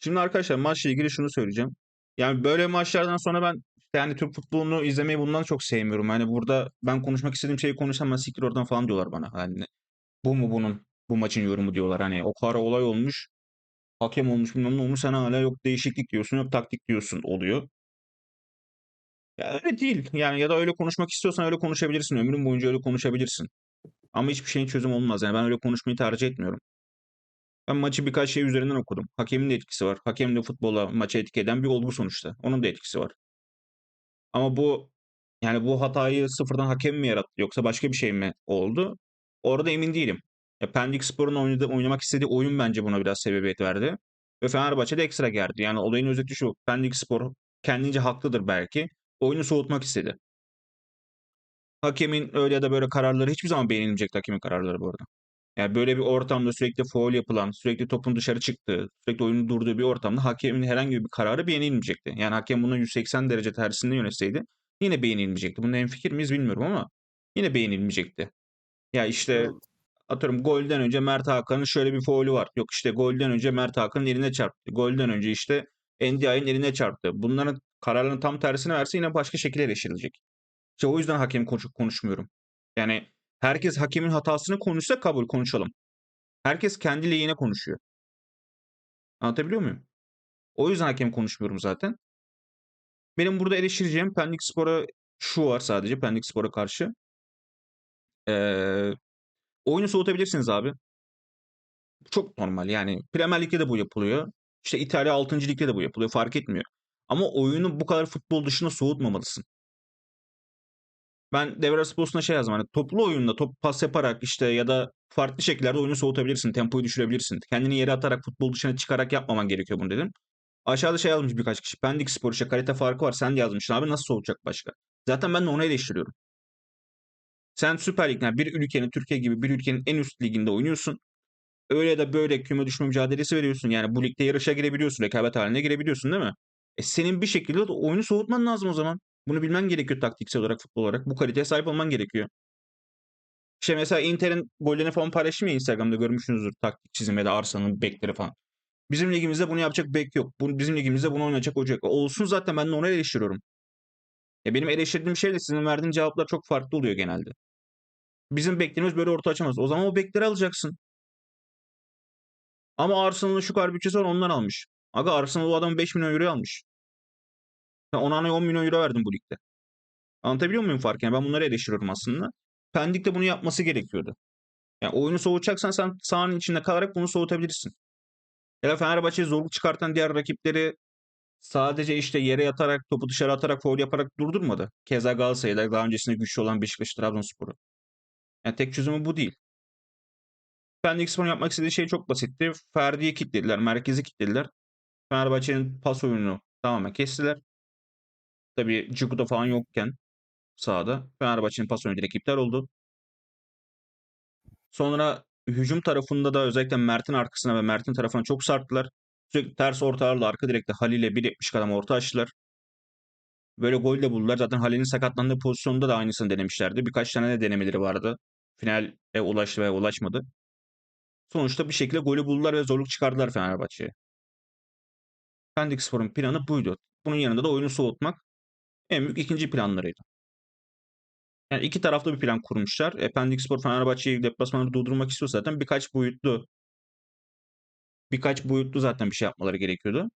Şimdi arkadaşlar maçla ilgili şunu söyleyeceğim. Yani böyle maçlardan sonra ben yani Türk futbolunu izlemeyi bundan çok sevmiyorum. Hani burada ben konuşmak istediğim şeyi konuşamam siktir oradan falan diyorlar bana. Hani bu mu bunun bu maçın yorumu diyorlar. Hani o kadar olay olmuş. Hakem olmuş bilmem ne olmuş. Sen hala yok değişiklik diyorsun yok taktik diyorsun oluyor. Ya öyle değil. Yani ya da öyle konuşmak istiyorsan öyle konuşabilirsin. Ömrün boyunca öyle konuşabilirsin. Ama hiçbir şeyin çözüm olmaz. Yani ben öyle konuşmayı tercih etmiyorum. Ben maçı birkaç şey üzerinden okudum. Hakemin de etkisi var. Hakem de futbola, maça etki eden bir olgu sonuçta. Onun da etkisi var. Ama bu yani bu hatayı sıfırdan hakem mi yarattı yoksa başka bir şey mi oldu? Orada emin değilim. Ya Pendik Spor'un oynamak istediği oyun bence buna biraz sebebiyet verdi. Ve Fenerbahçe de ekstra gerdi. Yani olayın özeti şu. Pendik Spor kendince haklıdır belki. Oyunu soğutmak istedi. Hakemin öyle ya da böyle kararları hiçbir zaman beğenilmeyecek hakemin kararları bu arada. Yani böyle bir ortamda sürekli faul yapılan, sürekli topun dışarı çıktığı, sürekli oyunun durduğu bir ortamda hakemin herhangi bir kararı beğenilmeyecekti. Yani hakem bunu 180 derece tersinde yönetseydi yine beğenilmeyecekti. Bunda hemfikir miyiz bilmiyorum ama yine beğenilmeyecekti. Ya işte atıyorum golden önce Mert Hakan'ın şöyle bir faulü var. Yok işte golden önce Mert Hakan'ın eline çarptı. Golden önce işte Ndiaye'nin eline çarptı. Bunların kararlarının tam tersine verse yine başka şekilde eleştirilecek. İşte o yüzden hakem konuş konuşmuyorum. Yani herkes hakemin hatasını konuşsa kabul konuşalım. Herkes kendi lehine konuşuyor. Anlatabiliyor muyum? O yüzden hakem konuşmuyorum zaten. Benim burada eleştireceğim Pendik Spor'a şu var sadece Pendik Spor'a karşı. Ee, oyunu soğutabilirsiniz abi. Çok normal yani. Premier Lig'de de bu yapılıyor. İşte İtalya 6. Lig'de de bu yapılıyor. Fark etmiyor. Ama oyunu bu kadar futbol dışında soğutmamalısın. Ben devre arası postuna şey yazdım. Hani toplu oyunda top pas yaparak işte ya da farklı şekillerde oyunu soğutabilirsin. Tempoyu düşürebilirsin. Kendini yere atarak futbol dışına çıkarak yapmaman gerekiyor bunu dedim. Aşağıda şey yazmış birkaç kişi. Pendik Spor işte kalite farkı var. Sen de yazmışsın abi nasıl soğutacak başka? Zaten ben de onu eleştiriyorum. Sen Süper Lig, bir ülkenin, Türkiye gibi bir ülkenin en üst liginde oynuyorsun. Öyle da böyle küme düşme mücadelesi veriyorsun. Yani bu ligde yarışa girebiliyorsun. Rekabet haline girebiliyorsun değil mi? E senin bir şekilde de oyunu soğutman lazım o zaman. Bunu bilmen gerekiyor taktiksel olarak, futbol olarak. Bu kaliteye sahip olman gerekiyor. İşte mesela Inter'in gollerini falan paylaştım Instagram'da görmüşsünüzdür. Taktik çizimi ya da Arsenal'ın bekleri falan. Bizim ligimizde bunu yapacak bek yok. Bizim ligimizde bunu oynayacak hoca yok. Olsun zaten ben de onu eleştiriyorum. Ya benim eleştirdiğim şeyle sizin verdiğin cevaplar çok farklı oluyor genelde. Bizim beklerimiz böyle orta açamaz. O zaman o bekleri alacaksın. Ama Arsenal'ın şu kadar bütçesi var ondan almış. Aga Arsenal o adamı 5 milyon euro almış. Ben ona hani 10 milyon euro verdim bu ligde. Anlatabiliyor muyum farkı? Yani ben bunları eleştiriyorum aslında. Pendik de bunu yapması gerekiyordu. Yani oyunu soğutacaksan sen sahanın içinde kalarak bunu soğutabilirsin. Ya da Fenerbahçe'ye zorluk çıkartan diğer rakipleri sadece işte yere yatarak, topu dışarı atarak, foul yaparak durdurmadı. Keza Galatasaray'da daha öncesinde güçlü olan Beşiktaş, Trabzonspor'u. Yani tek çözümü bu değil. Pendik Spor'un yapmak istediği şey çok basitti. Ferdi'yi kilitlediler, merkezi kilitlediler. Fenerbahçe'nin pas oyununu tamamen kestiler. Tabii Cikuda falan yokken sahada Fenerbahçe'nin pas oyunu direkt oldu. Sonra hücum tarafında da özellikle Mert'in arkasına ve Mert'in tarafına çok sarktılar. Sürekli ters ortalarla arka direkte Halil'e 1.70 kadar orta açtılar. Böyle gol de buldular. Zaten Halil'in sakatlandığı pozisyonda da aynısını denemişlerdi. Birkaç tane de denemeleri vardı. Finale ulaştı ve ulaşmadı. Sonuçta bir şekilde golü buldular ve zorluk çıkardılar Fenerbahçe'ye. Pendik Spor'un planı buydu. Bunun yanında da oyunu soğutmak en büyük ikinci planlarıydı. Yani iki taraflı bir plan kurmuşlar. E, Pendik Spor Fenerbahçe'yi deplasmanı durdurmak istiyor zaten birkaç boyutlu birkaç boyutlu zaten bir şey yapmaları gerekiyordu.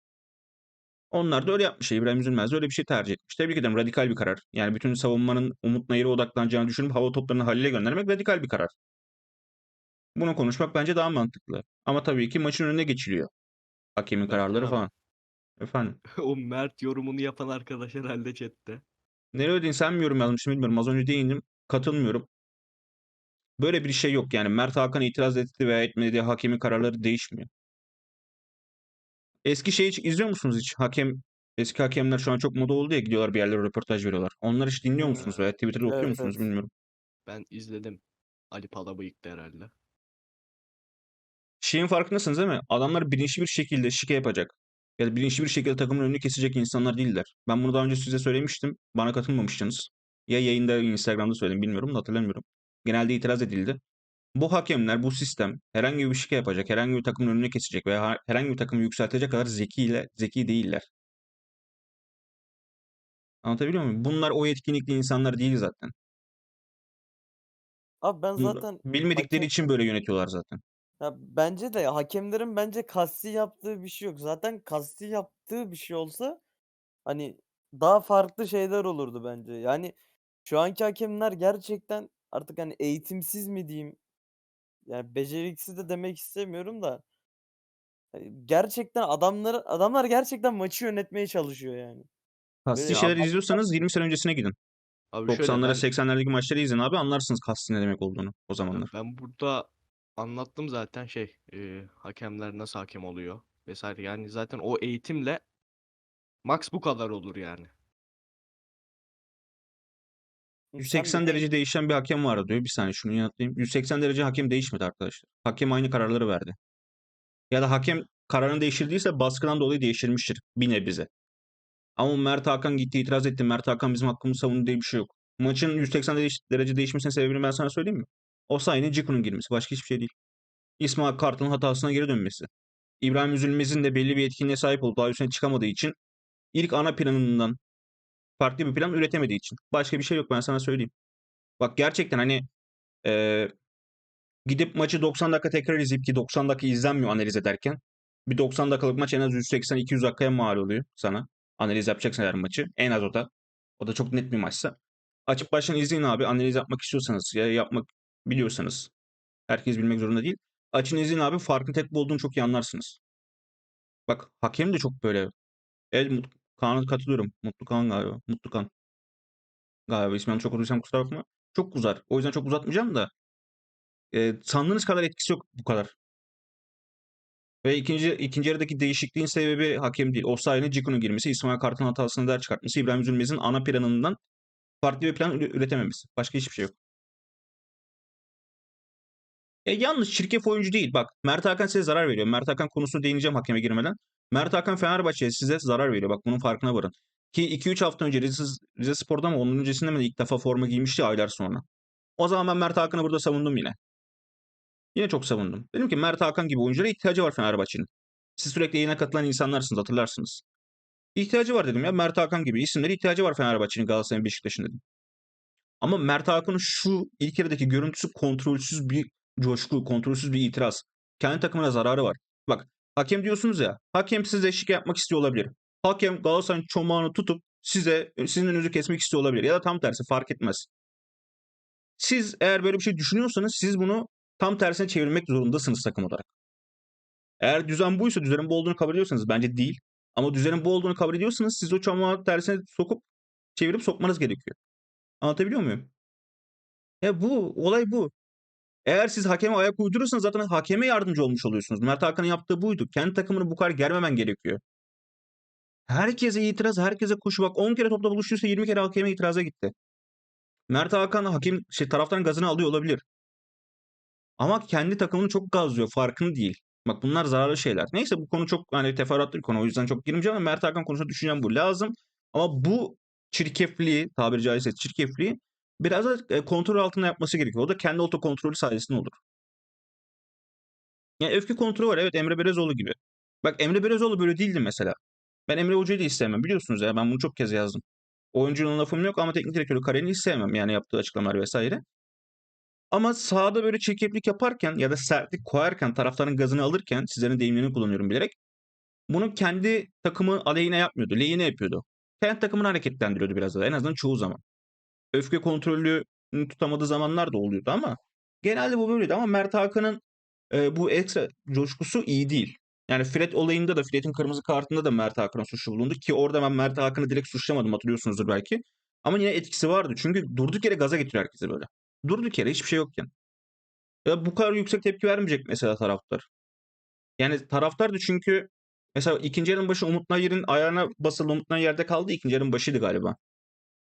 Onlar da öyle yapmış. İbrahim Üzülmez de öyle bir şey tercih etmiş. Tebrik ederim. Radikal bir karar. Yani bütün savunmanın Umut Nayır'a odaklanacağını düşünüp hava toplarını Halil'e göndermek radikal bir karar. Bunu konuşmak bence daha mantıklı. Ama tabii ki maçın önüne geçiliyor. Hakemin kararları falan. Efendim. o Mert yorumunu yapan arkadaş herhalde chatte. Nereye ödeyin sen mi yorum yazmışsın bilmiyorum. Az önce değindim. Katılmıyorum. Böyle bir şey yok yani. Mert Hakan itiraz etti veya etmedi diye hakemin kararları değişmiyor. Eski şeyi hiç izliyor musunuz hiç? Hakem eski hakemler şu an çok moda oldu ya gidiyorlar bir yerlere röportaj veriyorlar. Onları hiç dinliyor musunuz veya Twitter'da okuyor Evet, musunuz evet. bilmiyorum. Ben izledim. Ali Palabıyık'ta herhalde. Şeyin farkındasınız değil mi? Adamlar bilinçli bir şekilde şike yapacak. Ya da bilinçli bir şekilde takımın önünü kesecek insanlar değiller. Ben bunu daha önce size söylemiştim. Bana katılmamıştınız. Ya yayında ya Instagram'da söyledim bilmiyorum da hatırlamıyorum. Genelde itiraz edildi. Bu hakemler, bu sistem herhangi bir şey yapacak, herhangi bir takımın önüne kesecek veya ha- herhangi bir takımı yükseltecek kadar zekiyle, zeki değiller. Anlatabiliyor muyum? Bunlar o yetkinlikli insanlar değil zaten. Abi ben zaten bilmedikleri hakem için böyle yönetiyorlar zaten. Ya bence de hakemlerin bence kasti yaptığı bir şey yok. Zaten kasti yaptığı bir şey olsa hani daha farklı şeyler olurdu bence. Yani şu anki hakemler gerçekten artık hani eğitimsiz mi diyeyim? Yani beceriksiz de demek istemiyorum da. hani Gerçekten adamları adamlar gerçekten maçı yönetmeye çalışıyor yani. Kasti Böyle şeyler adam izliyorsanız 20 sene öncesine gidin. Abi şöyle 90'lara ben 80'lerdeki maçları izleyin abi anlarsınız kasti ne demek olduğunu o zamanlar. ben burada anlattım zaten şey e, hakemler nasıl hakem oluyor vesaire. Yani zaten o eğitimle max bu kadar olur yani. sen 180 bir de derece değişen bir hakem vardı diyor. Bir saniye şunu yanıtlayayım. 180 derece hakem değişmedi arkadaşlar. Hakem aynı kararları verdi. Ya da hakem kararını değiştirdiyse baskıdan dolayı değiştirmiştir bir nebze. Ama Mert Hakan gitti itiraz etti. Mert Hakan bizim hakkımızı savundu diye bir şey yok. Maçın 180 derece- derece değişmesinin sebebini ben sana söyleyeyim mi? Osayi'nin Ciku'nun girmesi. Başka hiçbir şey değil. İsmail Kartal'ın hatasına geri dönmesi. İbrahim Üzülmez'in de belli bir etkinliğe sahip olup daha üstüne çıkamadığı için ilk ana planından farklı bir plan üretemediği için. Başka bir şey yok ben sana söyleyeyim. Bak gerçekten hani eee, gidip maçı 90 dakika tekrar izleyip ki 90 dakika izlenmiyor analiz ederken. Bir 90 dakikalık maç en az 180-200 dakikaya mal oluyor sana. Analiz yapacaksın her maçı. En az o da. O da çok net bir maçsa. Açıp baştan izleyin abi. Analiz yapmak istiyorsanız ya yapmak biliyorsanız. Herkes bilmek zorunda değil. Açın izleyin abi. Farkın tek bu olduğunu çok iyi anlarsınız. Bak hakem de çok böyle. Evet Mut Kaan'a katılıyorum. Mutlu Kaan galiba. Mutlu Kaan. Galiba ismini çok unutursam kusura bakma. Çok uzar. O yüzden çok uzatmayacağım da. E, sandığınız kadar etkisi yok bu kadar. Ve ikinci ikinci yarıdaki değişikliğin sebebi hakem değil. Osayi'nin Ciku'nun girmesi, İsmail Kartal'ın hatasını der çıkartması, İbrahim Üzülmez'in ana planından farklı bir plan üre- üretememesi. Başka hiçbir şey yok. E yanlış çirkef oyuncu değil. Bak Mert Hakan size zarar veriyor. Mert Hakan konusuna değineceğim hakeme girmeden. Mert Hakan Fenerbahçe'ye size zarar veriyor. Bak bunun farkına varın. Ki 2-3 hafta önce Rize, Rize Spor'da mı onun öncesinde mi ilk defa forma giymişti aylar sonra. O zaman ben Mert Hakan'ı burada savundum yine. Yine çok savundum. Dedim ki Mert Hakan gibi oyunculara ihtiyacı var Fenerbahçe'nin. Siz sürekli yayına katılan insanlarsınız hatırlarsınız. İhtiyacı var dedim ya. Mert Hakan gibi isimlere ihtiyacı var Fenerbahçe'nin, Galatasaray'ın, Beşiktaş'ın dedim. Ama Mert Hakan'ın şu ilk yarıdaki görüntüsü kontrolsüz bir coşku, kontrolsüz bir itiraz. Kendi takımına zararı var. Bak hakem diyorsunuz ya. Hakem size eşlik yapmak istiyor olabilir. Hakem Galatasaray'ın çomağını tutup size sizin önünüzü kesmek istiyor olabilir. Ya da tam tersi fark etmez. Siz eğer böyle bir şey düşünüyorsanız siz bunu tam tersine çevirmek zorundasınız takım olarak. Eğer düzen buysa düzenin bu olduğunu kabul ediyorsanız bence değil. Ama düzenin bu olduğunu kabul ediyorsanız siz o çomağı tersine sokup çevirip sokmanız gerekiyor. Anlatabiliyor muyum? Ya bu olay bu. Eğer siz hakeme ayak uydurursanız zaten hakeme yardımcı olmuş oluyorsunuz. Mert Hakan'ın yaptığı buydu. Kendi takımını bu kadar germemen gerekiyor. Herkese itiraz, herkese koşu. Bak 10 kere topla buluştuysa 20 kere hakeme itiraza gitti. Mert Hakan hakem şey taraftarın gazını alıyor olabilir. Ama kendi takımını çok gazlıyor. Farkını değil. Bak bunlar zararlı şeyler. Neyse bu konu çok hani teferruatlı bir konu. O yüzden çok girmeyeceğim ama Mert Hakan konusunda düşüncem bu. Lazım. Ama bu çirkefliği, tabiri caizse çirkefliği biraz da e, kontrol altında yapması gerekiyor. O da kendi otokontrolü sayesinde olur. Yani öfke kontrolü var. Evet Emre Belezoğlu gibi. Bak Emre Belezoğlu böyle değildi mesela. Ben Emre Hoca'yı da hiç sevmem. Biliyorsunuz ya ben bunu çok kez yazdım. Oyuncunun lafım yok ama teknik direktörü Karen'i hiç sevmem. Yani yaptığı açıklamalar vesaire. Ama sahada böyle çirkeflik yaparken ya da sertlik koyarken, taraftarın gazını alırken, sizlerin deyimlerini kullanıyorum bilerek, bunu kendi takımı aleyhine yapmıyordu, lehine yapıyordu. Kendi takımını hareketlendiriyordu biraz da en azından çoğu zaman. Öfke kontrolünü tutamadığı zamanlar da oluyordu ama genelde bu böyleydi ama Mert Hakan'ın e, bu ekstra coşkusu iyi değil. Yani Fred olayında da Fred'in kırmızı kartında da Mert Hakan'a suçlu bulundu ki orada ben Mert Hakan'ı direkt suçlamadım hatırlıyorsunuzdur belki. Ama yine etkisi vardı çünkü durduk yere gaza getiriyor herkese böyle. Durduk yere hiçbir şey yokken. Ya bu kadar yüksek tepki vermeyecek mesela taraftar. Yani taraftar da çünkü mesela ikinci yarının başı Umut Nayir'in ayağına basılı Umut Nayir yerde kaldı. ikinci yarının başıydı galiba.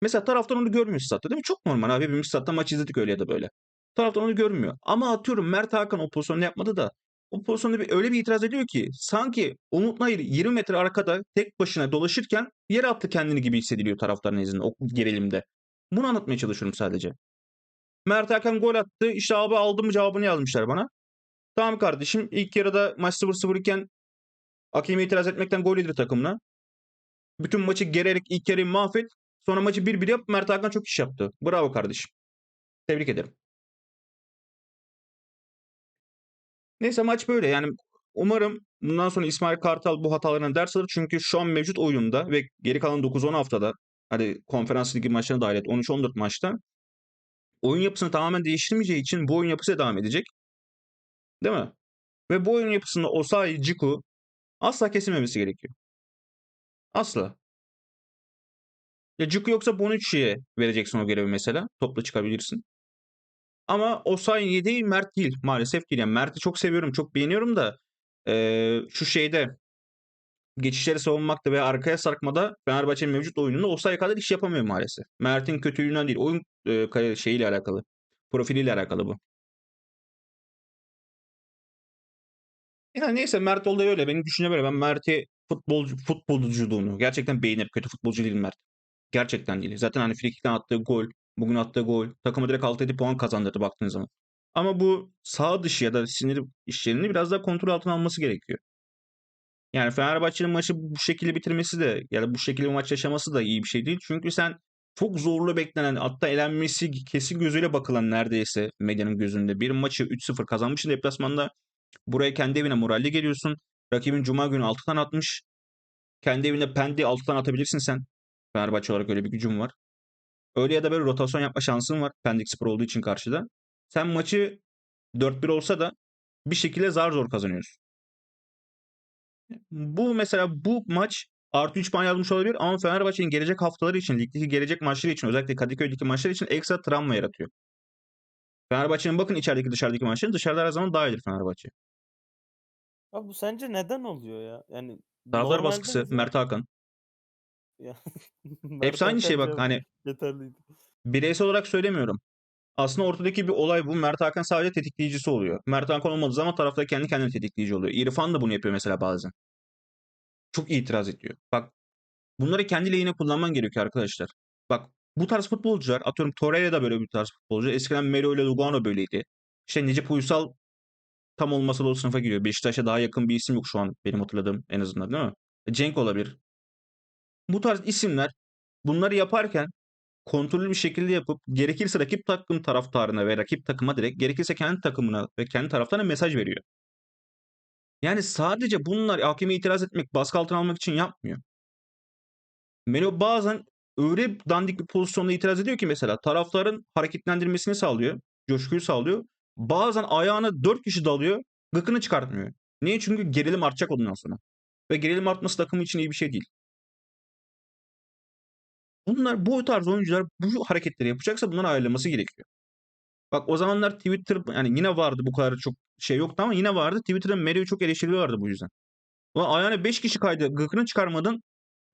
Mesela taraftar onu görmüyor statta değil mi? Çok normal abi. Hepimiz statta maç izledik öyle ya da böyle. Taraftar onu görmüyor. Ama atıyorum Mert Hakan o pozisyonu yapmadı da o pozisyonda bir, öyle bir itiraz ediyor ki sanki Umut Nayir 20 metre arkada tek başına dolaşırken yere attı kendini gibi hissediliyor taraftarın nezdinde o gerilimde. Bunu anlatmaya çalışıyorum sadece. Mert Hakan gol attı. İşte abi aldım cevabını yazmışlar bana. Tamam kardeşim ilk yarıda maç 0-0 iken hakeme itiraz etmekten gol yedir takımına. Bütün maçı gererek ilk yarıyı mahvet. Sonra maçı 1-1 yap. Mert Hakan çok iş yaptı. Bravo kardeşim. Tebrik ederim. Neyse maç böyle. Yani umarım bundan sonra İsmail Kartal bu hatalarından ders alır. Çünkü şu an mevcut oyunda ve geri kalan 9-10 haftada hadi konferans ligi maçlarına dahil et 13-14 maçta oyun yapısını tamamen değiştirmeyeceği için bu oyun yapısı devam edecek. Değil mi? Ve bu oyun yapısında Osayi, Ciku asla kesilmemesi gerekiyor. Asla. Ya Ciku yoksa Bonucci'ye vereceksin o görevi mesela. Topla çıkabilirsin. Ama Osayi değil Mert değil. Maalesef değil. Yani Mert'i çok seviyorum, çok beğeniyorum da eee, şu şeyde geçişleri savunmakta ve arkaya sarkmada Fenerbahçe'nin mevcut oyununda Osayi kadar iş yapamıyor maalesef. Mert'in kötülüğünden değil. Oyun kay- şeyiyle alakalı. Profiliyle alakalı bu. Yani neyse Mert oldu öyle. Benim düşüncem böyle. Ben Mert'i futbolcu, futbolculuğunu gerçekten beğenirim. Kötü futbolcu değil Mert. Gerçekten değil. Zaten hani frikikten attığı gol, bugün attığı gol takımı direkt 6-7 puan kazandırdı baktığın zaman. Ama bu sağ dışı ya da sinir işlerini biraz daha kontrol altına alması gerekiyor. Yani Fenerbahçe'nin maçı bu şekilde bitirmesi de ya da bu şekilde maç yaşaması da iyi bir şey değil. Çünkü sen çok zorlu beklenen hatta elenmesi kesin gözüyle bakılan neredeyse medyanın gözünde bir maçı 3-0 kazanmışsın deplasmanda. Buraya kendi evine moralle geliyorsun. Rakibin Cuma günü 6 tane atmış. Kendi evinde Pendik'e 6 tane atabilirsin sen. Fenerbahçe olarak öyle bir gücün var. Öyle ya da böyle rotasyon yapma şansın var. Pendik Spor olduğu için karşıda. Sen maçı 4-1 olsa da bir şekilde zar zor kazanıyorsun. Bu mesela bu maç artı 3 puan yazmış olabilir ama Fenerbahçe'nin gelecek haftaları için, ligdeki gelecek maçları için özellikle Kadıköy'deki maçlar için ekstra travma yaratıyor. Fenerbahçe'nin bakın içerideki dışarıdaki maçların dışarıda her zaman daha iyidir Fenerbahçe. Abi bu sence neden oluyor ya? Yani Taraftar baskısı, mesela- Mert Hakan. Ya, Hepsi aynı şey bak hani yeterliydi. bireysel olarak söylemiyorum. Aslında ortadaki bir olay bu. Mert Hakan sadece tetikleyicisi oluyor. Mert Hakan olmadığı zaman tarafta kendi kendine tetikleyici oluyor. İrfan da bunu yapıyor mesela bazen. Çok itiraz ediyor. Bak bunları kendi lehine kullanman gerekiyor arkadaşlar. Bak bu tarz futbolcular atıyorum Torreira da böyle bir tarz futbolcu. Eskiden Melo ile Lugano böyleydi. İşte Necip Uysal tam olmasa da o sınıfa giriyor. Beşiktaş'a daha yakın bir isim yok şu an benim hatırladığım en azından değil mi? Cenk olabilir. Bu tarz isimler bunları yaparken kontrollü bir şekilde yapıp gerekirse rakip takım taraftarına ve rakip takıma direkt gerekirse kendi takımına ve kendi taraftarına mesaj veriyor. Yani sadece bunlar hakeme itiraz etmek, baskı altına almak için yapmıyor. Melo bazen öyle dandik bir pozisyonda itiraz ediyor ki mesela taraftarın hareketlendirmesini sağlıyor, coşkuyu sağlıyor. Bazen ayağına 4 kişi dalıyor, gıkını çıkartmıyor. Niye? Çünkü gerilim artacak ondan sonra. Ve gerilim artması takım için iyi bir şey değil. Bunlar bu tarz oyuncular bu hareketleri yapacaksa bunları ayarlaması gerekiyor. Bak o zamanlar Twitter yani yine vardı bu kadar çok şey yoktu ama yine vardı. Twitter'da Merio'yu çok eleştiriyorlardı bu yüzden. Ulan ayağına 5 kişi kaydı. Gıkını çıkarmadın.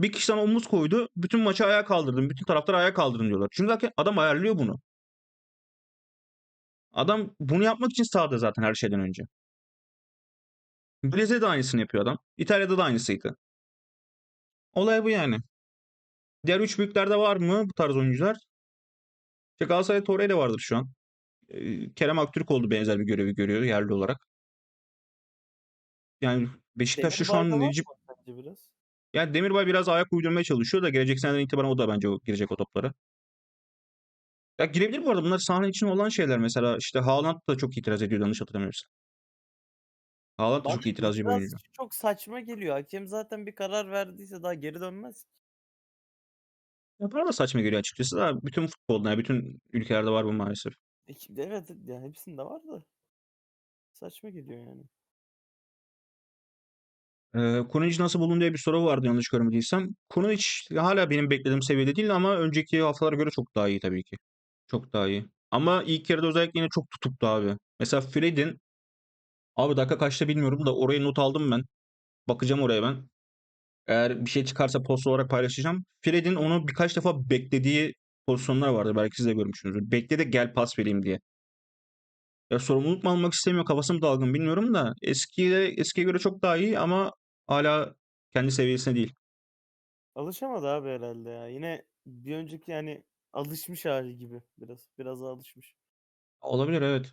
Bir kişi sana omuz koydu. Bütün maçı ayağa kaldırdın. Bütün taraftar ayağa kaldırdın diyorlar. Çünkü adam ayarlıyor bunu. Adam bunu yapmak için sahada zaten her şeyden önce. Brezilya'da da aynısını yapıyor adam. İtalya'da da aynısıydı. Olay bu yani. Diğer üç büyüklerde var mı bu tarz oyuncular? İşte Galatasaray Torreira vardır şu an. Ee, Kerem Aktürkoğlu benzer bir görevi görüyor yerli olarak. Yani Beşiktaş'ta şu an Necip biraz? yani Demirbay biraz ayak uydurmaya çalışıyor da gelecek seneden itibaren o da bence girecek o toplara. Ya girebilir bu arada. Bunlar sahne için olan şeyler. Mesela işte Haaland da çok itiraz ediyor yanlış hatırlamıyorsam. Haaland da çok itirazcı bir oyuncu. çok saçma geliyor. Hakem zaten bir karar verdiyse daha geri dönmez. Ya bana da saçma geliyor açıkçası da bütün futbolda, yani bütün ülkelerde var bu maalesef. E, ki- Evet ya hepsinde var da. Saçma geliyor yani. Ee, Kurunic nasıl bulun diye bir soru vardı yanlış görmediysem. Kurunic hala benim beklediğim seviyede değil ama önceki haftalara göre çok daha iyi tabii ki. Çok daha iyi. Ama ilk yarıda özellikle yine çok tutuktu abi. Mesela Fred'in abi dakika kaçta bilmiyorum da orayı not aldım ben. Bakacağım oraya ben. Eğer bir şey çıkarsa post olarak paylaşacağım. Fred'in onu birkaç defa beklediği pozisyonlar vardı. Belki siz de görmüşsünüzdür. Bekle de gel pas vereyim diye. Ya sorumluluk mu almak istemiyor, kafası mı dalgın bilmiyorum da eskiye, eskiye göre çok daha iyi ama hala kendi seviyesinde değil. Alışamadı abi herhalde ya. Yine bir önceki yani alışmış hali gibi biraz. Biraz daha alışmış. Olabilir evet.